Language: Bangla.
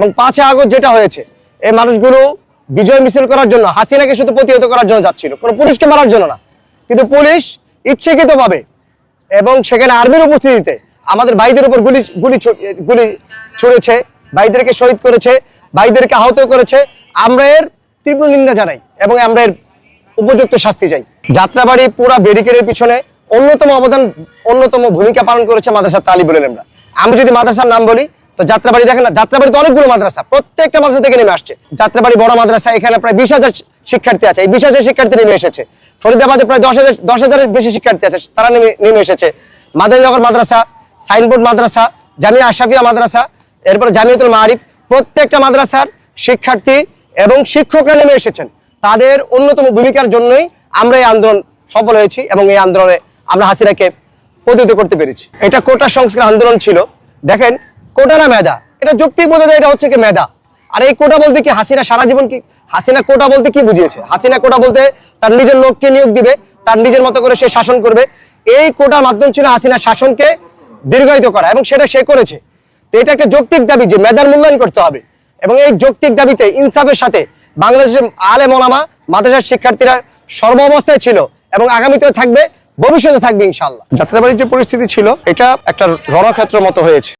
এবং পাঁচই আগস্ট যেটা হয়েছে, এই মানুষগুলো বিজয় মিছিল করার জন্য, হাসিনাকে শুধু প্রতিহত করার জন্য যাচ্ছিল। কোনো পুলিশকে মারার জন্য না। কিন্তু পুলিশ ইচ্ছাকৃতভাবে এবং সেখানে আর্মির উপস্থিতিতে আমাদের ভাইদের উপর গুলি গুলি গুলি ছুড়েছে, ভাইদেরকে শহীদ করেছে, ভাইদেরকে আহত করেছে। আমরা এর তীব্র নিন্দা জানাই এবং আমরা এর উপযুক্ত শাস্তি চাই। যাত্রাবাড়ি পুরা ব্যারিকেডের পিছনে অন্যতম অবদান, অন্যতম ভূমিকা পালন করেছে মাদ্রাসা তালিবুল এলেমরা আমি যদি মাদ্রাসার নাম বলি তো যাত্রাবাড়ি দেখেন না, যাত্রাবাড়িতে অনেকগুলো মাদ্রাসা, প্রত্যেকটা মাদ্রাসা থেকে নেমে আসছে। যাত্রাবাড়ি বড় মাদ্রাসা, এখানে প্রায় বিশ হাজার শিক্ষার্থী আছে। এই বিশ হাজার শিক্ষার্থী নেমে এসেছে। ফরিদাবাদে প্রায় দশ হাজার, দশ হাজারের বেশি শিক্ষার্থী আছে, তারা নেমে নেমে এসেছে। মাদারীনগর মাদ্রাসা, সাইনবোর্ড মাদ্রাসা, জামিয়া আশাফিয়া মাদ্রাসা, এরপরে জামিয়াতুল মারিফ প্রত্যেকটা মাদ্রাসার শিক্ষার্থী এবং শিক্ষকরা নেমে এসেছেন। তাদের অন্যতম ভূমিকার জন্যই আমরা এই আন্দোলন সফল হয়েছি এবং এই আন্দোলনে আমরা হাসিনাকে প্রতিহত করতে পেরেছি। এটা কোটা সংস্কার আন্দোলন ছিল। দেখেন কোটা না মেধা? এটা যুক্তি বোঝা যায় এটা হচ্ছে কি মেধা। আর এই কোটা বলতে কি হাসিনা সারা জীবন কি হাসিনা কোটা বলতে কি বুঝিয়েছে? হাসিনা কোটা বলতে তার নিজের লোককে নিয়োগ দিবে, তার নিজের মতো করে সে শাসন করবে। এই কোটার মাধ্যম ছিল হাসিনা শাসনকে দীর্ঘায়িত করা, এবং সেটা সে করেছে। তো এটা একটা যৌক্তিক দাবি যে মেধার মূল্যায়ন করতে হবে। এবং এই যৌক্তিক দাবিতে ইনসাফের সাথে বাংলাদেশের আলে মোলামা মাদ্রাসার শিক্ষার্থীরা সর্বাবস্থায় ছিল, এবং আগামীতেও থাকবে, ভবিষ্যতে থাকবে ইনশাল্লাহ যাত্রাবাড়ির যে পরিস্থিতি ছিল, এটা একটা রণক্ষেত্র মতো হয়েছে।